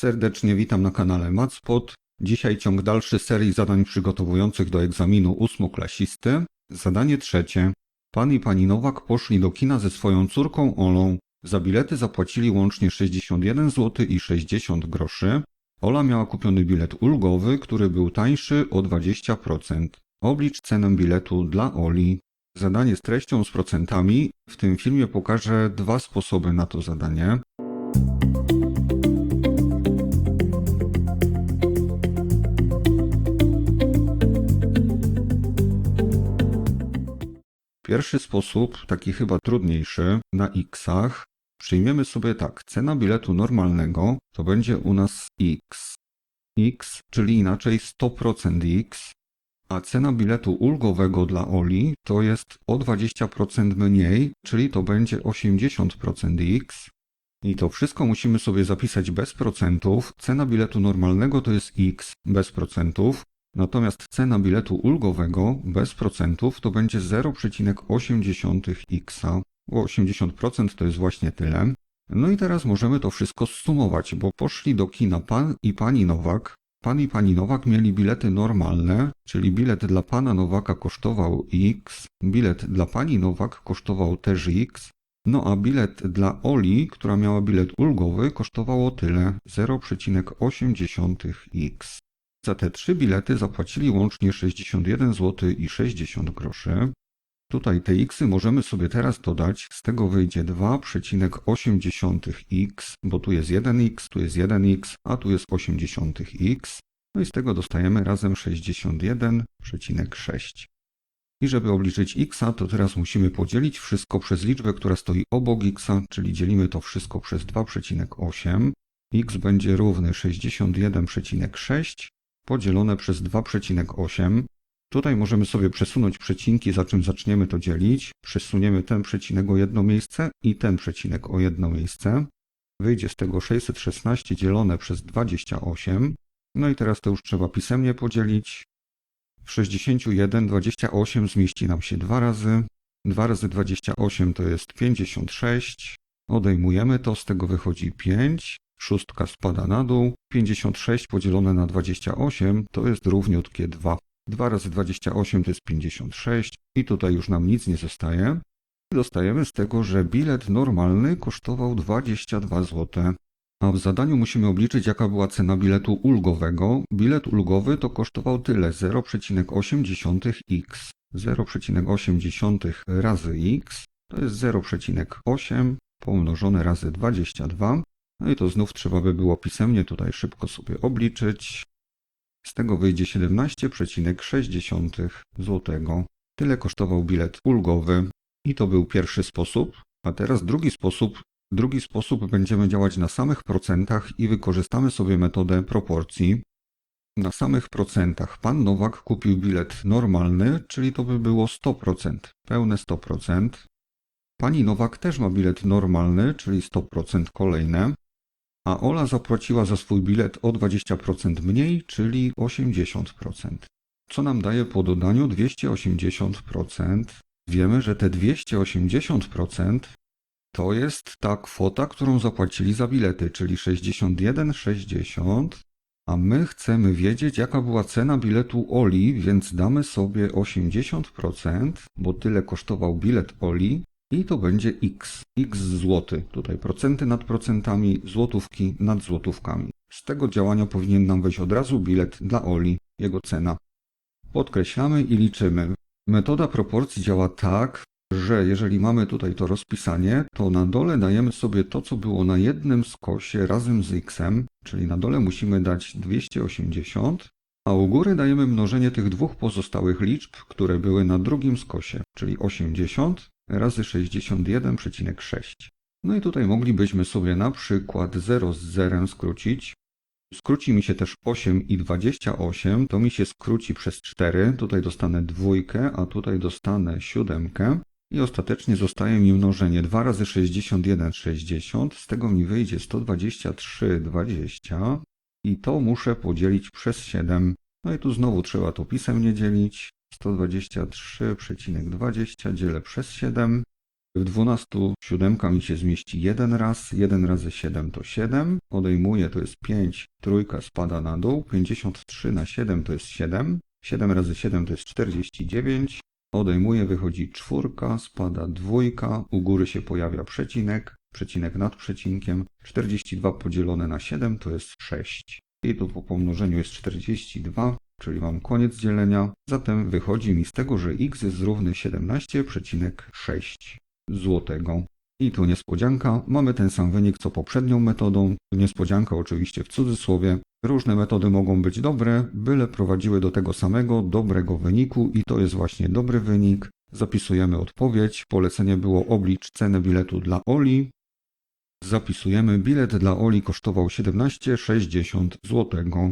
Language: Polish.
Serdecznie witam na kanale Matspot. Dzisiaj ciąg dalszy serii zadań przygotowujących do egzaminu ósmoklasisty. Zadanie trzecie. Pan i pani Nowak poszli do kina ze swoją córką Olą. Za bilety zapłacili łącznie 61 zł i 60 groszy. Ola miała kupiony bilet ulgowy, który był tańszy o 20%. Oblicz cenę biletu dla Oli. Zadanie z treścią z procentami. W tym filmie pokażę dwa sposoby na to zadanie. Pierwszy sposób, taki chyba trudniejszy, na xach. Przyjmiemy sobie tak, cena biletu normalnego to będzie u nas x. x, czyli inaczej 100% x, a cena biletu ulgowego dla Oli to jest o 20% mniej, czyli to będzie 80% x. I to wszystko musimy sobie zapisać bez procentów. Cena biletu normalnego to jest x bez procentów, natomiast cena biletu ulgowego bez procentów to będzie 0,8x, bo 80% to jest właśnie tyle. No i teraz możemy to wszystko zsumować, bo poszli do kina pan i pani Nowak. Pan i pani Nowak mieli bilety normalne, czyli bilet dla pana Nowaka kosztował x, bilet dla pani Nowak kosztował też x, no a bilet dla Oli, która miała bilet ulgowy, kosztowało tyle 0,8x. Za te trzy bilety zapłacili łącznie 61 zł i 60 groszy. Tutaj te xy możemy sobie teraz dodać, z tego wyjdzie 2,8x, bo tu jest 1x, tu jest 1x, a tu jest 80x. No i z tego dostajemy razem 61,6. I żeby obliczyć x, to teraz musimy podzielić wszystko przez liczbę, która stoi obok x, czyli dzielimy to wszystko przez 2,8. x będzie równy 61,6 podzielone przez 2,8. Tutaj możemy sobie przesunąć przecinki, za czym zaczniemy to dzielić. Przesuniemy ten przecinek o jedno miejsce i ten przecinek o jedno miejsce. Wyjdzie z tego 616 dzielone przez 28. No i teraz to już trzeba pisemnie podzielić. W 61 28 zmieści nam się dwa razy. 2 razy 28 to jest 56. Odejmujemy to, z tego wychodzi 5. Szóstka spada na dół. 56 podzielone na 28 to jest równiutkie 2. 2 razy 28 to jest 56 i tutaj już nam nic nie zostaje. Dostajemy z tego, że bilet normalny kosztował 22 zł. A w zadaniu musimy obliczyć, jaka była cena biletu ulgowego. Bilet ulgowy to kosztował tyle 0,8x. 0,8 razy x to jest 0,8 pomnożone razy 22. No i to znów trzeba by było pisemnie tutaj szybko sobie obliczyć. Z tego wyjdzie 17,6 zł. Tyle kosztował bilet ulgowy. I to był pierwszy sposób. A teraz drugi sposób. Drugi sposób będziemy działać na samych procentach i wykorzystamy sobie metodę proporcji. Na samych procentach pan Nowak kupił bilet normalny, czyli to by było 100%, pełne 100%. Pani Nowak też ma bilet normalny, czyli 100% kolejne. A Ola zapłaciła za swój bilet o 20% mniej, czyli 80%. Co nam daje po dodaniu 280%. Wiemy, że te 280% to jest ta kwota, którą zapłacili za bilety, czyli 61,60. A my chcemy wiedzieć, jaka była cena biletu Oli, więc damy sobie 80%, bo tyle kosztował bilet Oli. I to będzie x, x złoty. Tutaj procenty nad procentami, złotówki nad złotówkami. Z tego działania powinien nam wejść od razu bilet dla Oli, jego cena. Podkreślamy i liczymy. Metoda proporcji działa tak, że jeżeli mamy tutaj to rozpisanie, to na dole dajemy sobie to, co było na jednym skosie razem z x, czyli na dole musimy dać 280, a u góry dajemy mnożenie tych dwóch pozostałych liczb, które były na drugim skosie, czyli 80 razy 61,6. No i tutaj moglibyśmy sobie na przykład 0 z 0 skrócić. Skróci mi się też 8 i 28, to mi się skróci przez 4. Tutaj dostanę dwójkę, a tutaj dostanę siódemkę. I ostatecznie zostaje mi mnożenie 2 razy 61, 60. Z tego mi wyjdzie 123, 20. I to muszę podzielić przez 7. No i tu znowu trzeba to pisemnie dzielić. 123,20 dzielę przez 7. W 12 siódemka mi się zmieści jeden raz, 1 razy 7 to 7, odejmuję to jest 5, trójka spada na dół, 53 na 7 to jest 7, 7 razy 7 to jest 49, odejmuję, wychodzi czwórka, spada dwójka, u góry się pojawia przecinek, przecinek nad przecinkiem, 42 podzielone na 7 to jest 6. I tu po pomnożeniu jest 42, czyli mam koniec dzielenia, zatem wychodzi mi z tego, że x jest równy 17,6 złotego. I tu niespodzianka, mamy ten sam wynik co poprzednią metodą. Niespodzianka oczywiście w cudzysłowie. Różne metody mogą być dobre, byle prowadziły do tego samego dobrego wyniku i to jest właśnie dobry wynik. Zapisujemy odpowiedź. Polecenie było oblicz cenę biletu dla Oli. Zapisujemy bilet dla Oli kosztował 17,60 złotego.